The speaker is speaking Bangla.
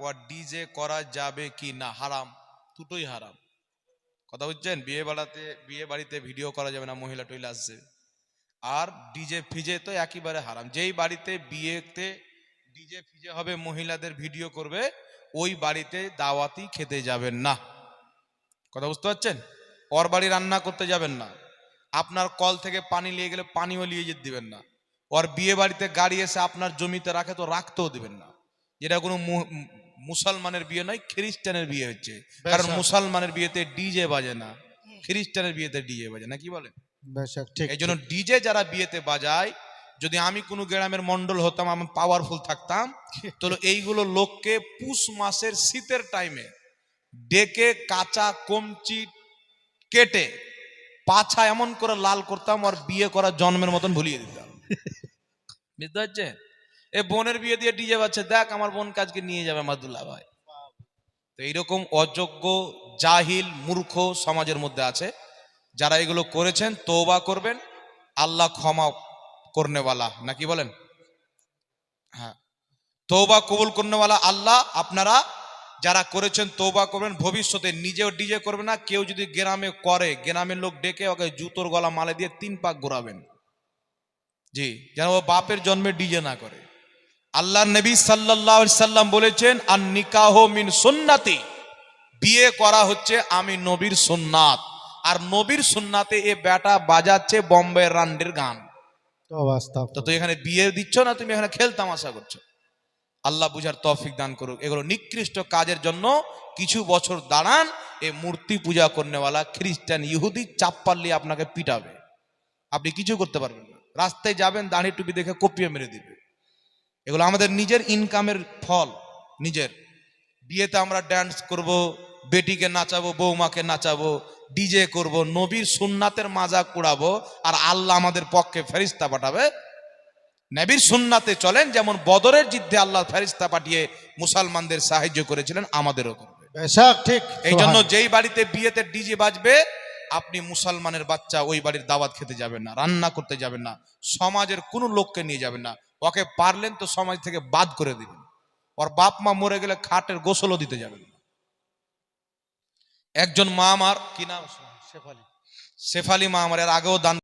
ও ডিজে করা যাবে কি না? হারাম। দুটোই হারাম। কথা বুঝছেন? বিয়ে বাড়াতে, বিয়ে বাড়িতে ভিডিও করা যাবে না, মহিলা টইলে আসছে। আর ডিজে ফিজে তো একেবারে হারাম। যেই বাড়িতে বিয়েতে ডিজে ফিজে হবে, মহিলাদের ভিডিও করবে, ওই বাড়িতে দাওয়াতি খেতে যাবেন না। কথা বুঝতে পারছেন? ওর বাড়ি রান্না করতে যাবেন না। আপনার কল থেকে পানি নিয়ে গেলে পানিও নিয়ে যেতে দিবেন না। ওর বিয়ে বাড়িতে গাড়ি এসে আপনার জমিতে রাখে তো রাখতেও দিবেন না। এটা কোনো মুসলমানের বিয়ে নয় খ্রিস্টানের বিয়ে হচ্ছে। কারণ মুসলমানের বিয়েতে ডিজে বাজে না। খ্রিস্টানের বিয়েতে ডিজে বাজে না কি বলেন? ঠিক এই জন্য ডিজে যারা বিয়েতে বাজায় যদি আমি কোনো গ্রামের মন্ডল হতাম আমি পাওয়ারফুল থাকতাম তাহলে এইগুলো লোককে পুষ মাসের শীতের টাইমে ডেকে কাঁচা কমচি কেটে পাছা এমন করে লাল করতাম আর বিয়ে করা জন্মের মতন ভুলিয়ে দিতাম। বুঝতে পারছেন? এ বোনের বিয়ে দিয়ে ডিজে বাচ্চা দেখ আমার বোন কাজকে নিয়ে যাবে মাদুল্লাহ ভাই। তো এইরকম অযোগ্য, জাহিল, মূর্খ সমাজের মধ্যে আছে, যারা এগুলো করেছেন তৌবা করবেন, আল্লাহ ক্ষমা করনেওয়ালা নাকি বলেন? হ্যাঁ। তৌবা কবুল করনেওয়ালা আল্লাহ, আপনারা যারা করেছেন তৌবা করবেন, ভবিষ্যতে নিজেও ডিজে করবে না, কেউ যদি গ্রামে করে, গ্রামের লোক ডেকে ওকে জুতোর গলা মালে দিয়ে তিন পাক ঘোরাবেন। জি, যেন ও বাপের জন্মে ডিজে না করে। আল্লাহ নবী আলাইহি সাল্লাম বলেছেন আর নিকাহ মিন সুন্নাতি। বিয়ে করা হচ্ছে আমি নবীর সুন্নাত। আর নবীর সুন্নাতে এ বেটা বাজাচ্ছে বম্বে রান্ডের গান। তো তুই এখানে বিয়ে দিচ্ছ না তুমি এখানে খেলতাম আশা করছ? আল্লাহ বুঝার তৌফিক দান করুক। এগুলো নিকৃষ্ট কাজের জন্য কিছু বছর দাঁড়ান এ মূর্তি পূজা করনেওয়ালা খ্রিস্টান ইহুদি চাপ্পাল্লি আপনাকে পিটাবে। আপনি কিছু করতে পারবেন না। রাস্তায় যাবেন দাঁড়ি টুপি দেখে কপিয়ে মেরে দিবে। এগুলো আমাদের নিজের ইনকামের ফল নিজের। বিয়েতে আমরা ড্যান্স করব বেটিকে নাচাবো বৌমাকে নাচাবো ডিজে করব নবীর সুন্নাতের মাজা কুড়াবো আর আল্লাহ আমাদের পক্ষে ফেরিস্তা পাঠাবে। নবীর সুন্নাতে চলেন যেমন বদরের যুদ্ধে আল্লাহ ফেরিস্তা পাঠিয়ে মুসলমানদের সাহায্য করেছিলেন আমাদেরও করবে। ঠিক। এই জন্য যেই বাড়িতে বিয়েতে ডিজে বাজবে আপনি মুসলমানের বাচ্চা ওই বাড়ির দাওয়াত খেতে যাবেন না রান্না করতে যাবেন না সমাজের কোনো লোককে নিয়ে যাবেন না। ওকে পারলেন তো সমাজ থেকে বাদ করে দিবেন। ওর বাপ মা মরে গেলে খাটের গোসলও দিতে যাবেন একজন মা আমার, কি নাম? শেফালি। শেফালি মা আমার, এর আগেও দান